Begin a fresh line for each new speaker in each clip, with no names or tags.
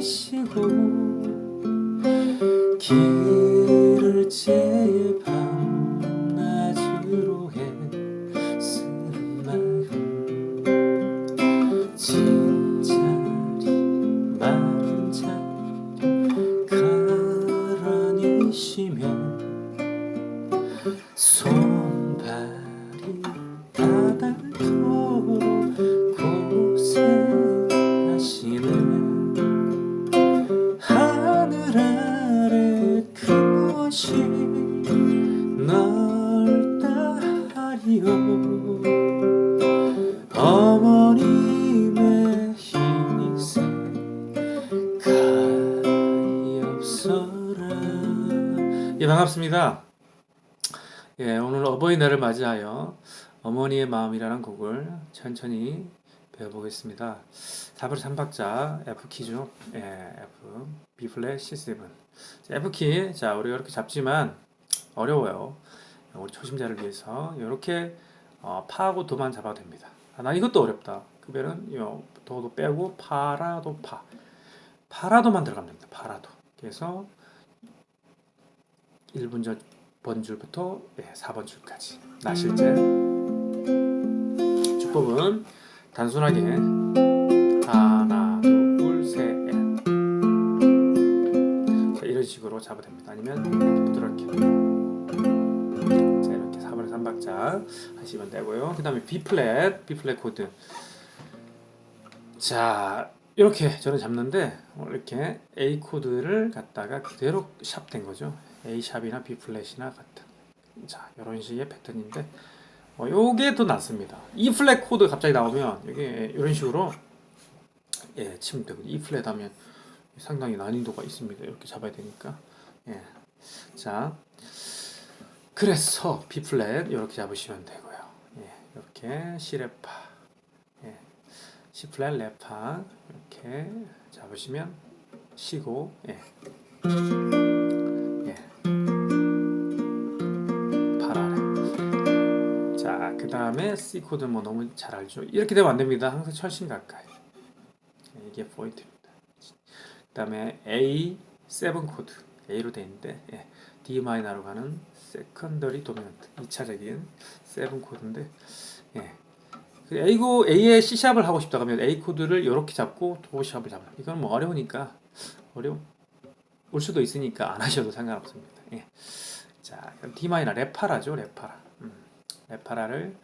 잊으시고 길 손발이 바닥토록 고생하시는 하늘 아래 그것이 넓다 하리요? 어머님의 희생 가엾어라. 예 반갑습니다 예 오늘 어버이날을 맞이하여 어머니의 마음이라는 곡을 천천히 배워보겠습니다 4번 3박자 F키죠 예 F B 플랫 C7 자, F키 자 우리가 이렇게 잡지만 어려워요 우리 초심자를 위해서 이렇게 어, 파하고 도만 잡아도 됩니다. 아, 난 이것도 어렵다. 그러면은 요 도도 빼고 파라도 파 파라도만 들어가면 됩니다. 파라도. 그래서 1분 전 번 줄부터 예, 4번 줄까지 나실제 주법은 단순하게 하나 둘셋 자, 이런 식으로 잡아도 됩니다. 아니면 부드럽게 자 이렇게 4번에 3박자 하시면 되고요. 그 다음에 B 플랫, B 플랫 코드. 자 이렇게 저는 잡는데 이렇게 A 코드를 갖다가 그대로 샵 된 거죠. A 샵이나 B 플랫이나 같은. 자 이런 식의 패턴인데 어, 요게 더 낫습니다. E 플랫 코드 갑자기 나오면 이게 이런 식으로 예 치면 되고 E 플랫 하면 상당히 난이도가 있습니다. 이렇게 잡아야 되니까 예. 자 그래서 B 플랫 이렇게 잡으시면 되고요. 예, 이렇게 C 레파, 예, C 플랫 레파 이렇게 잡으시면 C고, 예, 예, 자, 그 다음에 C 코드 뭐 너무 잘 알죠. 이렇게 되면 안 됩니다. 항상 철심 가까이. 예, 이게 포인트입니다. 그 다음에 A 7 코드 A로 돼 있는데 예, D 마이너로 가는 세컨더리 도미넌트 2차적인 세븐 코드인데 예. 그 A고 A의 C 샵을 하고 싶다 그러면 A 코드를 이렇게 잡고 도 샵을 잡아. 이건 뭐 어려우니까 어려울 수도 있으니까 안 하셔도 상관없습니다. 예. 자, 그럼 D 마이너 레파라죠, 레파라. 음. 레파라를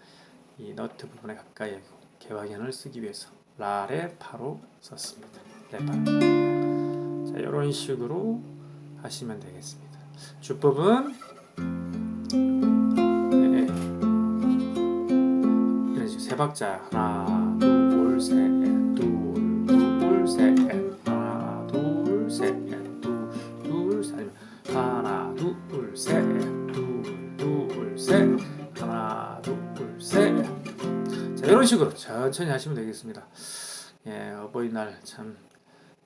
이 너트 부분에 가까이 개화견을 쓰기 위해서 라레 파로 썼습니다. 레파라. 자, 이런 식으로 하시면 되겠습니다. 주법은 식으로 세 박자. 하나 둘셋둘둘셋 둘셋둘둘셋. 하나 둘셋둘둘셋 이런 식으로 천천히 하시면 되겠습니다. 예 어버이날 참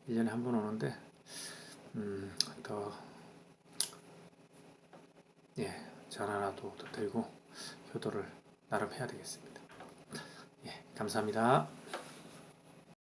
1년에 한 번 오는데 음, 더 예, 전 하나도 더 들고 효도를 나름 해야 되겠습니다. 예, 감사합니다.